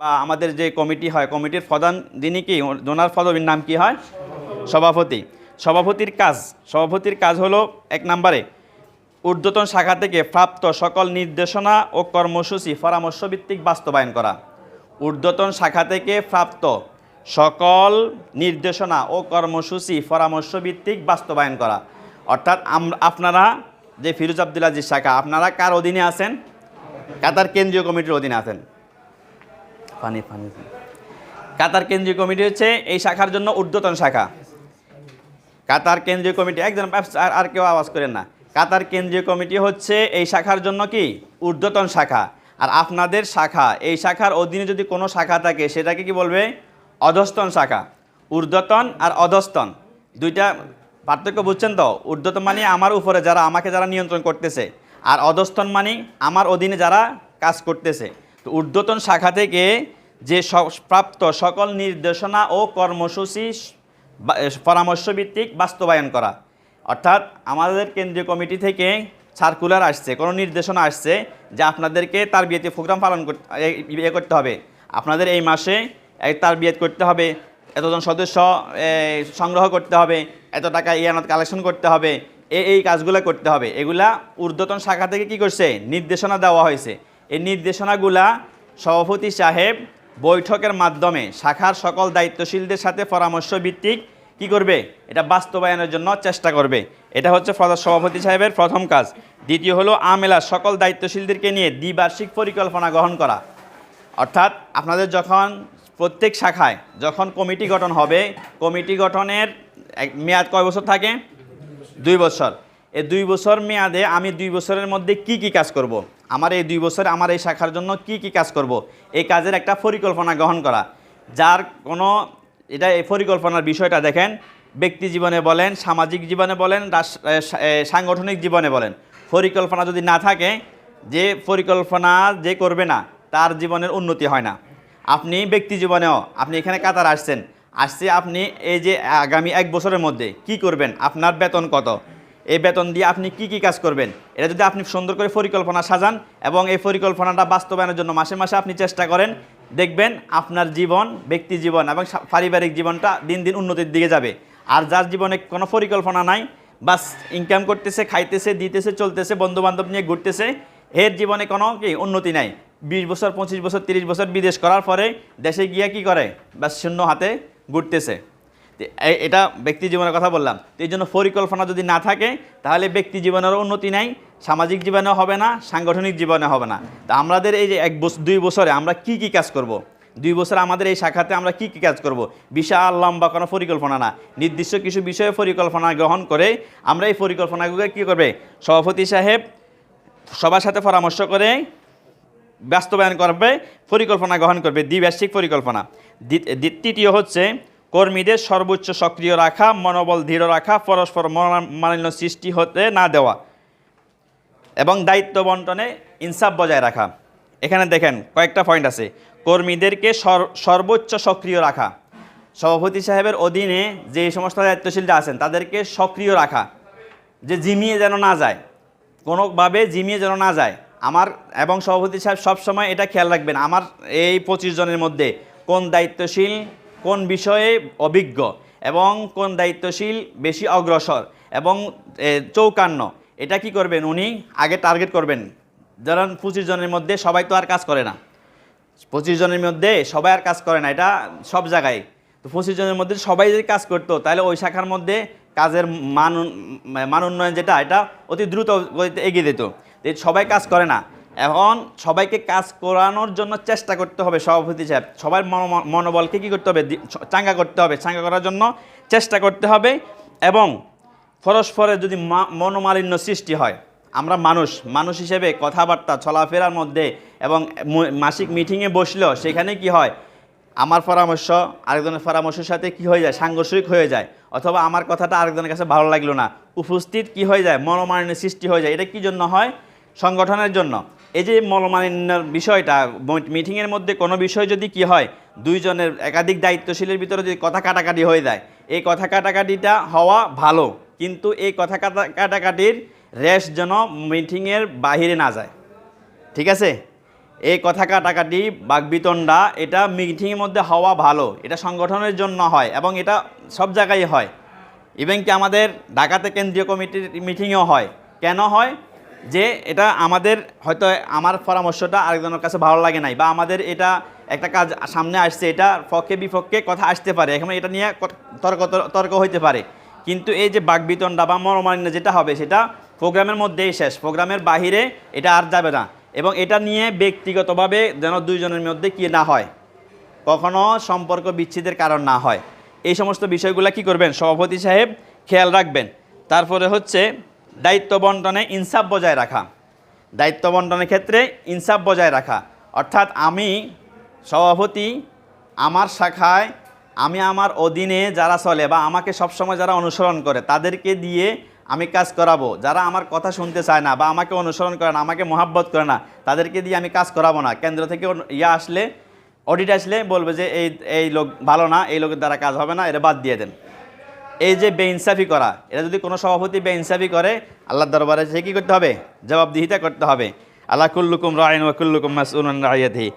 বা আমাদের যে কমিটি হয়, কমিটির প্রধান যিনি কি, ওনার পদবীর নাম কি হয়? সভাপতি। সভাপতির কাজ সভাপতির কাজ হলো এক নম্বরে ঊর্ধ্বতন শাখা থেকে প্রাপ্ত সকল নির্দেশনা ও কর্মসূচি পরামর্শ ভিত্তিক বাস্তবায়ন করা। ঊর্ধ্বতন শাখা থেকে প্রাপ্ত সকল নির্দেশনা ও কর্মসূচি পরামর্শ ভিত্তিক বাস্তবায়ন করা। অর্থাৎ আপনারা যে ফিরোজ আব্দুল আজিজ শাখা, আপনারা কার অধীনে আছেন? কাতার কেন্দ্রীয় কমিটির অধীনে আছেন। পানি পানি কাতার কেন্দ্রীয় কমিটি হচ্ছে এই শাখার জন্য ঊর্ধ্বতন শাখা। কাতার কেন্দ্রীয় কমিটি, একজন আর আর কেউ আওয়াজ করেন না। কাতার কেন্দ্রীয় কমিটি হচ্ছে এই শাখার জন্য কি? ঊর্ধ্বতন শাখা। আর আপনাদের শাখা, এই শাখার অধীনে যদি কোনো শাখা থাকে, সেটাকে কি বলবে? অধস্তন শাখা। ঊর্ধ্বতন আর অধস্তন। দুইটা পার্থক্য বুঝছেন তো? ঊর্ধ্বতন মানে আমার উপরে যারা, আমাকে যারা নিয়ন্ত্রণ করতেছে। আর অধস্তন মানে আমার অধীনে যারা কাজ করতেছে। তো ঊর্ধ্বতন শাখা থেকে যে প্রাপ্ত সকল নির্দেশনা ও কর্মসূচি বা- এ, পরামর্শ ভিত্তিক বাস্তবায়ন করা। অর্থাৎ আমাদের কেন্দ্রীয় কমিটি থেকে সার্কুলার আসছে কোনো নির্দেশনা আসছে যে আপনাদেরকে তার বিয়েতে প্রোগ্রাম পালন করতে ইয়ে করতে হবে। আপনাদের এই মাসে তার বিয়ে করতে হবে এতজন সদস্য সংগ্রহ করতে হবে এত টাকা ইয়ানত কালেকশন করতে হবে এই এই কাজগুলো করতে হবে। এগুলা ঊর্ধ্বতন শাখা থেকে কি করছে? নির্দেশনা দেওয়া হয়েছে। এই নির্দেশনাগুলা সভাপতি সাহেব বৈঠকের মাধ্যমে শাখার সকল দায়িত্বশীলদের সাথে পরামর্শ ভিত্তিক কি করবে? এটা বাস্তবায়নের জন্য চেষ্টা করবে। এটা হচ্ছে সভাপতি সাহেবের প্রথম কাজ। দ্বিতীয় হলো আমেলার সকল দায়িত্বশীলদেরকে নিয়ে দ্বিবার্ষিক পরিকল্পনা গ্রহণ করা। অর্থাৎ আপনাদের যখন প্রত্যেক শাখায় যখন কমিটি গঠন হবে, কমিটি গঠনের মেয়াদ কয় বছর থাকে? দুই বছর। এই দুই বছর মেয়াদে আমি দুই বছরের মধ্যে কি কি কাজ করব। আমার এই দুই বছরে আমার এই শাখার জন্য কি কি কাজ করব। এই কাজের একটা পরিকল্পনা গ্রহণ করা। যার কোনো, এটা এই পরিকল্পনার বিষয়টা দেখেন, ব্যক্তি জীবনে বলেন, সামাজিক জীবনে বলেন সাংগঠনিক জীবনে বলেন। পরিকল্পনা যদি না থাকে, যে পরিকল্পনা যে করবে না, তার জীবনের উন্নতি হয় না। আপনি ব্যক্তি জীবনেও, আপনি এখানে কাতার আসছেন, আসছে আপনি এই যে আগামী এক বছরের মধ্যে কি করবেন? আপনার বেতন কত? এই বেতন দিয়ে আপনি কি কি কাজ করবেন? এটা যদি আপনি সুন্দর করে পরিকল্পনা সাজান এবং এই পরিকল্পনাটা বাস্তবায়নের জন্য মাসে মাসে আপনি চেষ্টা করেন, দেখবেন আপনার জীবন, ব্যক্তি জীবন এবং পারিবারিক জীবনটা দিন দিন উন্নতির দিকে যাবে। আর যার জীবনে কোনো পরিকল্পনা নাই, বাস ইনকাম করতেছে, খাইতেছে, দিতেছে, চলতেছে বন্ধু বান্ধব নিয়ে ঘুরতেছে, এর জীবনে কোনো কি উন্নতি নাই। বিশ বছর, পঁচিশ বছর, তিরিশ বছর বিদেশ করার পরে দেশে গিয়ে কি করে? বাস শূন্য হাতে ঘুরতেছে। এটা ব্যক্তি জীবনের কথা বললাম। তো এই জন্য পরিকল্পনা যদি না থাকে, তাহলে ব্যক্তি জীবনেরও উন্নতি নাই, সামাজিক জীবনেও হবে না, সাংগঠনিক জীবনে হবে না। তো আমাদের এই যে এক বছর দুই বছরে আমরা কি কি কাজ করব। দুই বছর আমাদের এই শাখাতে আমরা কি কি কাজ করব। বিশাল লম্বা কোনো পরিকল্পনা না। নির্দিষ্ট কিছু বিষয়ে পরিকল্পনা গ্রহণ করে আমরা এই পরিকল্পনাগুলো কী করবে? সভাপতি সাহেব সবার সাথে পরামর্শ করে বাস্তবায়ন করবে, পরিকল্পনা গ্রহণ করবে, দ্বিবার্ষিক পরিকল্পনা। দ্বি- দ্বি- তৃতীয় হচ্ছে কর্মীদের সর্বোচ্চ সক্রিয় রাখা, মনোবল দৃঢ় রাখা, পরস্পর মালিন্য সৃষ্টি হতে না দেওয়া এবং দায়িত্ব বন্টনে ইনসাফ বজায় রাখা। এখানে দেখেন, কয়েকটা পয়েন্ট আছে। কর্মীদেরকে সর- সর্বোচ্চ সক্রিয় রাখা। সভাপতি সাহেবের অধীনে যে সমস্ত দায়িত্বশীলরা আছেন, তাদেরকে সক্রিয় রাখা। যে জিমিয়ে যেন না যায়, কোনোভাবে জিমিয়ে যেন না যায়, আমার এবং সভাপতি সাহেব সবসময় এটা খেয়াল রাখবেন, আমার এই পঁচিশ জনের মধ্যে কোন দায়িত্বশীল কোন বিষয়ে অভিজ্ঞ এবং কোন দায়িত্বশীল বেশি অগ্রসর এবং চৌকান্ন, এটা কি করবেন উনি? আগে টার্গেট করবেন। ধরেন পঁচিশ জনের মধ্যে সবাই তো আর কাজ করে না। পঁচিশ জনের মধ্যে সবাই আর কাজ করে না, এটা সব জায়গায়। তো পঁচিশ জনের মধ্যে সবাই যদি কাজ করতো, তাহলে ওই শাখার মধ্যে কাজের মান উন- মান উন্নয়ন যেটা, এটা অতি দ্রুত এগিয়ে দিত সবাই কাজ করে না এখন সবাইকে কাজ করানোর জন্য চেষ্টা করতে হবে সভাপতি সাহেব। সবার মনোবলকে কী করতে হবে? চাঙ্গা করতে হবে। চাঙ্গা করার জন্য চেষ্টা করতে হবে এবং পরস্পরের যদি মনোমালিন্য সৃষ্টি হয়, আমরা মানুষ মানুষ হিসেবে কথাবার্তা, চলাফেরার মধ্যে এবং মাসিক মিটিংয়ে বসলেও সেখানে কি হয়? আমার পরামর্শ, আরেকজনের পরামর্শের সাথে কি হয়ে যায়? সাংঘর্ষিক হয়ে যায়। অথবা আমার কথাটা আরেকজনের কাছে ভালো লাগল না। উপস্থিত কি হয়ে যায়? মনোমালিন্য সৃষ্টি হয়ে যায়। এটা কি জন্য হয়? সংগঠনের জন্য। এই যে মনোমালিন্যর বিষয়টা মিটিংয়ের মধ্যে কোনো বিষয় যদি কি হয়, দুইজনের একাধিক দায়িত্বশীলের ভিতরে যদি কথা কাটাকাটি হয়ে যায়, এই কথা কাটাকাটিটা হওয়া ভালো, কিন্তু এই কথা কাটা কাটাকাটির রেশ যেন মিটিংয়ের বাহিরে না যায়। ঠিক আছে? এই কথা কাটাকাটি বাগবিতণ্ডা এটা মিটিংয়ের মধ্যে হওয়া ভালো, এটা সংগঠনের জন্য হয় এবং এটা সব জায়গায় হয়। ইভেন কি আমাদের ঢাকাতে কেন্দ্রীয় কমিটির মিটিংও হয়। কেন হয়? যে এটা আমাদের হয়তো আমার পরামর্শটা আরেকজনের কাছে ভালো লাগে নাই, বা আমাদের এটা একটা কাজ সামনে আসছে, এটা পক্ষে বিপক্ষে কথা আসতে পারে, এখন এটা নিয়ে তর্ক তর্ক হইতে পারে। কিন্তু এই যে বাগবিতণ্ডা বা মনোমালিন্য যেটা হবে, সেটা প্রোগ্রামের মধ্যেই শেষ, প্রোগ্রামের বাহিরে এটা আর যাবে না। এবং এটা নিয়ে ব্যক্তিগতভাবে যেন দুইজনের মধ্যে কি না হয়, কখনো সম্পর্ক বিচ্ছেদের কারণ না হয়। এই সমস্ত বিষয়গুলো কি করবেন? সভাপতি সাহেব, খেয়াল রাখবেন। তারপরে হচ্ছে দায়িত্ব বন্টনে ইনসাফ বজায় রাখা। দায়িত্ব বন্টনের ক্ষেত্রে ইনসাফ বজায় রাখা। অর্থাৎ আমি সভাপতি, আমার শাখায় আমি আমার অধীনে যারা চলে বা আমাকে সবসময় যারা অনুসরণ করে, তাদেরকে দিয়ে আমি কাজ করাবো। যারা আমার কথা শুনতে চায় না বা আমাকে অনুসরণ করে না, আমাকে মহাব্বত করে না, তাদেরকে দিয়ে আমি কাজ করাবো না। কেন্দ্র থেকে ইয়া আসলে, অডিট আসলে বলবে যে, এই এই লোক ভালো না, এই লোকের দ্বারা কাজ হবে না, এটা বাদ দিয়ে দেন। এই যে বেইনসাফি করা, এটা যদি কোনো সভাপতি বেইনসাফি করে আল্লাহ দরবারে সে কী করতে হবে? জবাবদিহিতা করতে হবে। আল্লাহ কুল্লুকুম রায়ন ওয়া কুল্লুকুম মাসউলুন রাইয়াতিহি।